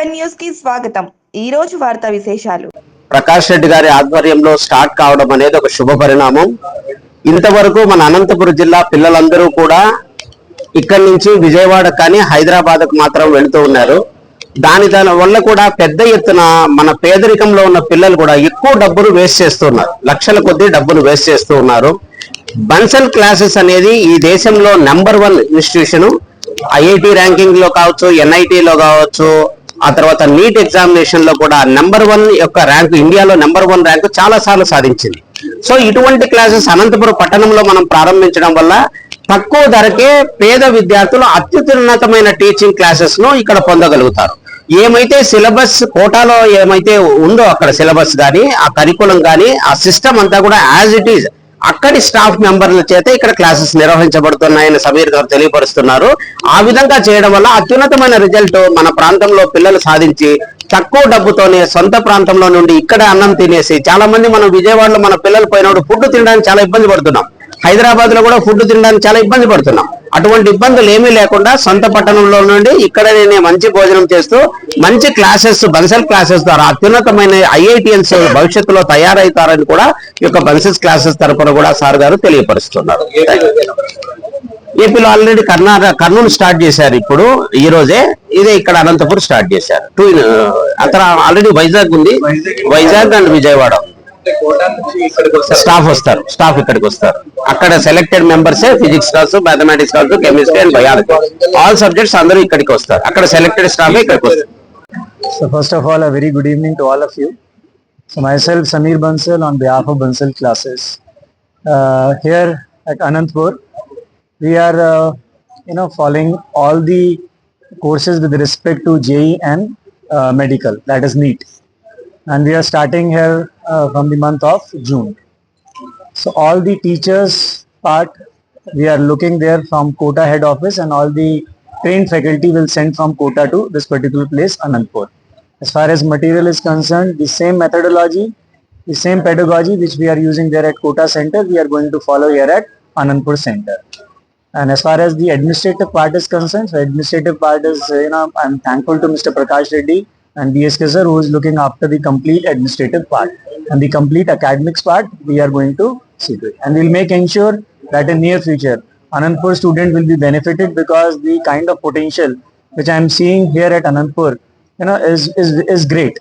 Seven న్యూస్కి స్వాగతం. ఈ రోజు వార్తా విశేషాలు. ప్రకాష్ రెడ్డి గారి ఆధ్వర్యంలో స్టార్ట్ కావడం అనేది ఒక శుభ పరిణామం. ఇంతవరకు మన అనంతపురం జిల్లా పిల్లలందరూ కూడా ఇక్కడి నుంచి విజయవాడ కానీ హైదరాబాద్ మాత్రం వెళుతూ ఉన్నారు. దాని దాని వల్ల కూడా పెద్ద ఎత్తున మన పేదరికంలో ఉన్న పిల్లలు కూడా ఎక్కువ డబ్బులు వేస్ట్ చేస్తున్నారు. లక్షల కొద్ది డబ్బులు వేస్ట్ చేస్తూ ఉన్నారు. బన్సల్ క్లాసెస్ అనేది ఈ దేశంలో నెంబర్ వన్ ఇన్స్టిట్యూషన్. ఐఐటి ర్యాంకింగ్లో కావచ్చు NIT లో కావచ్చు ఆ తర్వాత నీట్ ఎగ్జామినేషన్లో కూడా నెంబర్ వన్ యొక్క ర్యాంకు ఇండియాలో నెంబర్ వన్ ర్యాంకు చాలా సార్లు సాధించింది. సో ఇటువంటి క్లాసెస్ అనంతపురం పట్టణంలో మనం ప్రారంభించడం వల్ల తక్కువ ధరకే పేద విద్యార్థులు అత్యున్నతమైన టీచింగ్ క్లాసెస్ను ఇక్కడ పొందగలుగుతారు. ఏమైతే సిలబస్ కోటాలో ఏమైతే ఉందో అక్కడ సిలబస్ కానీ ఆ కరికులం కానీ ఆ సిస్టమ్ అంతా కూడా యాజ్ ఇట్ ఈజ్ అక్కడి స్టాఫ్ మెంబర్ల చేత ఇక్కడ క్లాసెస్ నిర్వహించబడుతున్నాయని సమీర్ గారు తెలియపరుస్తున్నారు. ఆ విధంగా చేయడం వల్ల అత్యున్నతమైన రిజల్ట్ మన ప్రాంతంలో పిల్లలు సాధించి తక్కువ డబ్బుతోనే సొంత ప్రాంతంలో నుండి ఇక్కడ అన్నం తినేసి చాలా మంది మనం విజయవాడలో మన పిల్లలు పోయినప్పుడు ఫుడ్ తినడానికి చాలా ఇబ్బంది పడుతున్నాం. హైదరాబాద్లో కూడా ఫుడ్ తినడానికి చాలా ఇబ్బంది పడుతున్నాం. అటువంటి ఇబ్బందులు ఏమీ లేకుండా సొంత పట్టణంలో నుండి ఇక్కడనే మంచి భోజనం చేస్తూ మంచి క్లాసెస్ బన్సల్ క్లాసెస్ ద్వారా అత్యున్నతమైన ఐఐటిఎన్స్ భవిష్యత్తులో తయారవుతారని కూడా ఈ యొక్క బన్సెస్ క్లాసెస్ తరపున కూడా సార్ గారు తెలియపరుస్తున్నారు. ఏపీలో ఆల్రెడీ కర్ణాటక కర్నూలు స్టార్ట్ చేశారు ఇప్పుడు ఈ రోజే ఇదే ఇక్కడ అనంతపురం స్టార్ట్ చేశారు. టూ అక్కడ ఆల్రెడీ వైజాగ్ ఉంది. వైజాగ్ అండ్ విజయవాడ. స్టాఫ్ వస్తారు స్టాఫ్ ఇక్కడికి వస్తారు అక్కడ సెలెక్టెడ్ మెంబర్స్ ఫిజిక్స్ కావచ్చు మ్యాథమెటిక్స్ కావచ్చు chemistry and biology all subjects అందరూ ఇక్కడికి వస్తారు అక్కడ సెలెక్టెడ్ స్టాఫ్ ఇక్కడికి వస్తారు So first of all, a very good evening to all of you. So myself, Samir Bansal, on behalf of Bansal classes, uh, here at Anantpur, we are, uh, you know, following all the courses with respect to JE and uh, medical, that is NEET, and we are starting here uh, from the month of June. So all the teachers part, we are looking there from Kota head office and all the trained faculty will send from Kota to this particular place, Anandpur. As far as material is concerned, the same methodology, the same pedagogy which we are using there at Kota center, we are going to follow here at Anandpur center. And as far as the administrative part is concerned, so administrative part is, you know, I'm thankful to Mr. Prakash Reddy and BSK sir who is looking after the complete administrative part. And the complete academics part, we are going to see to it. And we'll make ensure that in near future, Anandpur student will be benefited because the kind of potential which I am seeing here at Anandpur, you know, is, is, is great.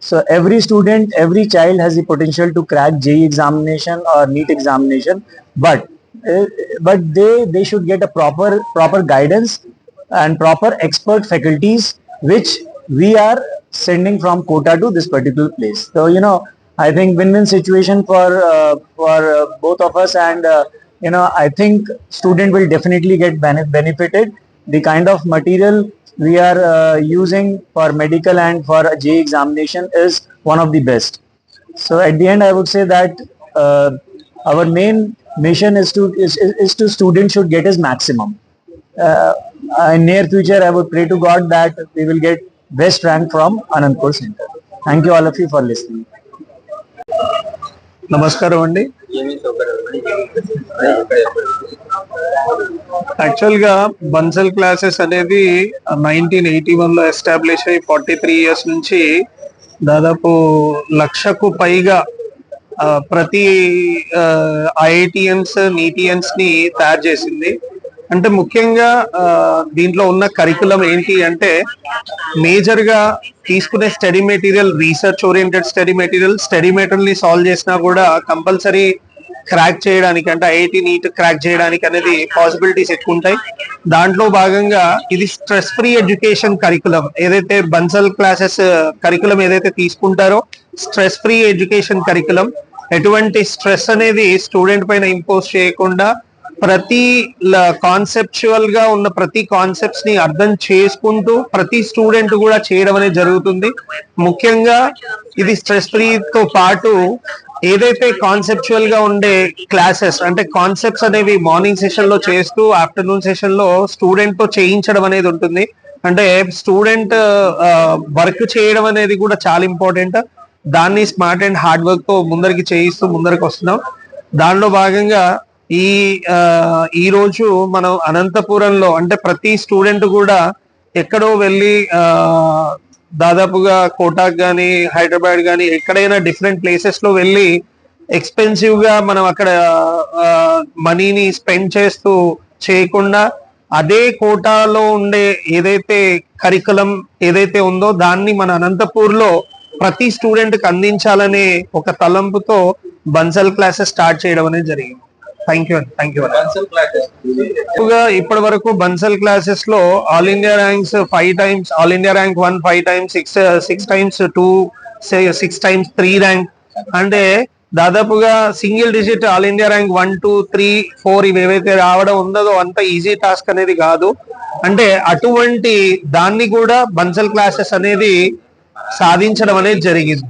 So every student, every child has the potential to crack JE examination or NEET examination, but uh, but they they should get a proper proper guidance and proper expert faculties which we are sending from Kota to this particular place. So you know, I think win-win situation for uh, for uh, both of us and uh, you know I think student will definitely get bene- benefited. The kind of material we are uh, using for medical and for J examination is one of the best. So at the end, I would say that uh, our main mission is to is, is, is to student should get his maximum. Uh, in near future, I would pray to God that we will get best rank from Anandpur Center. Thank you all of you for listening. నమస్కారం అండి యాక్చువల్గా Bansal classes అనేది nineteen eighty వన్లో establish అయ్యి forty three years నుంచి దాదాపు లక్షకు పైగా ప్రతి ఐఐటిఎన్స్ నీటిఎన్స్ని తయారు చేసింది అంటే ముఖ్యంగా దీంట్లో ఉన్న కరికులం ఏంటి అంటే మేజర్గా తీసుకునే study material research oriented study material study మెటీరియల్ని సాల్వ్ చేసినా కూడా కంపల్సరీ క్రాక్ చేయడానికి అంటే ఐఐటి నీట్ క్రాక్ చేయడానికి అనేది పాసిబిలిటీస్ ఎక్కువ ఉంటాయి. దాంట్లో భాగంగా ఇది స్ట్రెస్ ఫ్రీ ఎడ్యుకేషన్ కరికులం ఏదైతే బన్సల్ క్లాసెస్ కరికులం ఏదైతే తీసుకుంటారో స్ట్రెస్ ఫ్రీ ఎడ్యుకేషన్ కరికులం ఎటువంటి స్ట్రెస్ అనేది స్టూడెంట్ పైన ఇంపోజ్ చేయకుండా ప్రతి కాన్సెప్చువల్గా ఉన్న ప్రతి కాన్సెప్ట్స్ని అర్థం చేసుకుంటూ ప్రతి స్టూడెంట్ కూడా చేయడం అనేది జరుగుతుంది. ముఖ్యంగా ఇది స్ట్రెస్ ఫ్రీ తో పాటు ఏదైతే కాన్సెప్చువల్గా ఉండే క్లాసెస్ అంటే కాన్సెప్ట్స్ అనేవి మార్నింగ్ సెషన్లో చేస్తూ ఆఫ్టర్నూన్ సెషన్లో స్టూడెంట్తో చేయించడం అనేది ఉంటుంది. అంటే స్టూడెంట్ వర్క్ చేయడం అనేది కూడా చాలా ఇంపార్టెంట్ దాన్ని స్మార్ట్ అండ్ హార్డ్ వర్క్తో ముందరికి చేయిస్తూ ముందరికి వస్తున్నాం. దానిలో భాగంగా ఈ ఈ రోజు మనం అనంతపురంలో అంటే ప్రతి స్టూడెంట్ కూడా ఎక్కడో వెళ్ళి దాదాపుగా కోటాక్ కానీ హైదరాబాద్ కానీ ఎక్కడైనా డిఫరెంట్ ప్లేసెస్లో వెళ్ళి ఎక్స్పెన్సివ్గా మనం అక్కడ మనీని స్పెండ్ చేస్తూ చేయకుండా అదే కోటాలో ఉండే ఏదైతే కరికులం ఏదైతే ఉందో దాన్ని మన అనంతపూర్లో ప్రతి స్టూడెంట్కి అందించాలనే ఒక తలంపుతో బన్సల్ క్లాసెస్ స్టార్ట్ చేయడం అనేది జరిగింది. థ్యాంక్ యూ థ్యాంక్ యూ ఎక్కువగా ఇప్పటి వరకు బన్సల్ క్లాసెస్లో all India ranks five times all India rank one five times six six times two six times three rank అంటే దాదాపుగా single digit all India rank one two three four ఇవి ఏవైతే రావడం ఉందో అంత ఈజీ టాస్క్ అనేది కాదు. అంటే అటువంటి దాన్ని కూడా బన్సల్ క్లాసెస్ అనేది సాధించడం అనేది జరిగింది.